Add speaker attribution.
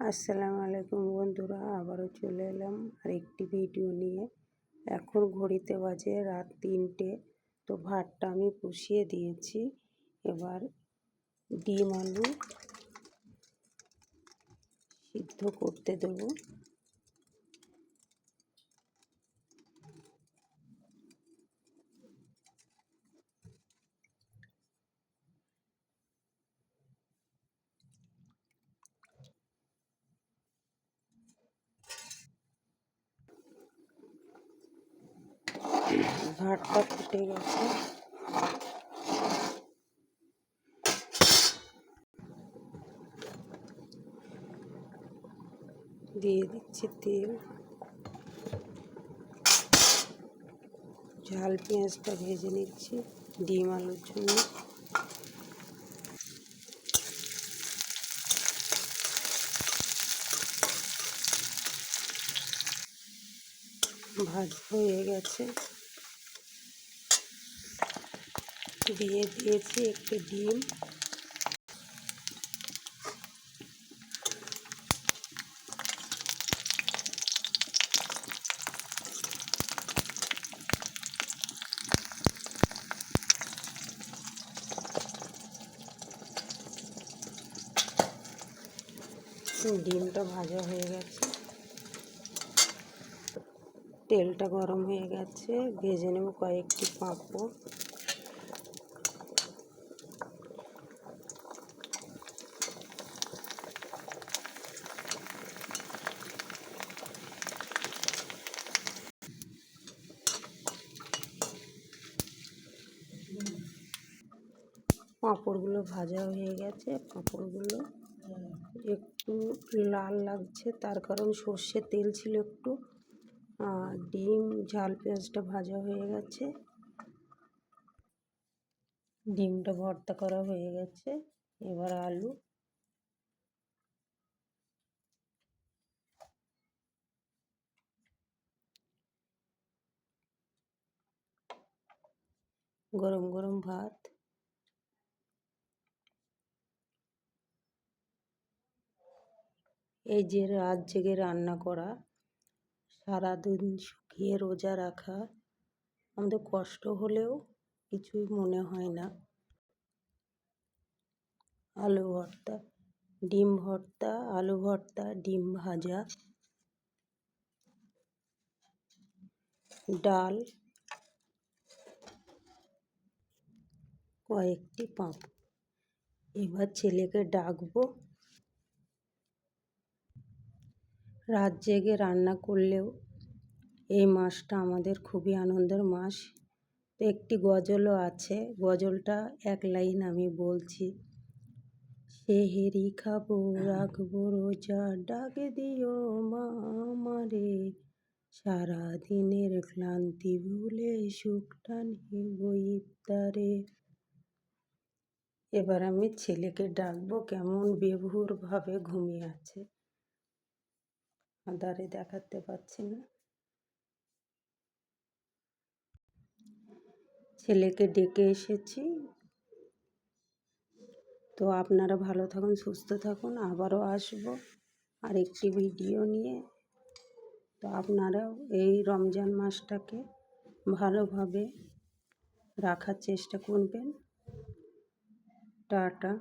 Speaker 1: আসসালামু আলাইকুম বন্ধুরা, আবারও চলে এলাম আরেকটি ভিডিও নিয়ে। এখন ঘড়িতে বাজে রাত তিনটে, তো ভাতটা আমি পুষিয়ে দিয়েছি। এবার ডিম আলু সিদ্ধ করতে দেবো। ভাতটা ফুটে গেছে। দিয়ে দিচ্ছি তেল। ঝাল, পেঁয়াজটা ভেজে নিচ্ছি, ডিম, আলুর জন্য ভাজ হয়ে গেছে। দিয়ে দিয়েছি একটি ডিম। ডিমটা ভাজা হয়ে গেছে। তেলটা গরম হয়ে গেছে। ভেজে নেব কয়েকটি পাঁপড়। পাঁপড়গুলো ভাজা হয়ে গেছে। পাঁপড়গুলো একটু লাল লাগছে, তার কারণ সর্ষের তেল ছিল একটু। আর ডিম, ঝাল, পেঁয়াজটা ভাজা হয়ে গেছে। ডিমটা ভর্তা করা হয়ে গেছে। এবার আলু। গরম গরম ভাত। এই যে রাত জেগে রান্না করা, সারাদিন শুকিয়ে রোজা রাখা, আমাদের কষ্ট হলেও কিছুই মনে হয় না। আলু ভর্তা, ডিম ভর্তা, আলু ভর্তা, ডিম ভাজা, ডাল, কয়েকটি পাঁপ এবার ছেলেকে ডাকবো। রাত জেগে রান্না করলেও এই মাসটা আমাদের খুবই আনন্দের মাস। একটি গজলও আছে, গজলটা এক লাইন আমি বলছি। সেহেরি খাব, রাখব রোজা, ডাক দিও মা আমারে। সারাদিনের ক্লান্তি ভুলে সুখটা নিব ইফতারে। এবার আমি ছেলেকে ডাকবো, কেমন বেভুরভাবে ঘুমিয়ে আছে। আধারে দেখাতে পাচ্ছি না। ছেলেকে ডেকে এসেছি। তো আপনারা ভালো থাকুন, সুস্থ থাকুন, আবারও আসব আর একটি ভিডিও নিয়ে। তো আপনারাও এই রমজান মাসটাকে ভালোভাবে রাখার চেষ্টা করবেন। টাটা।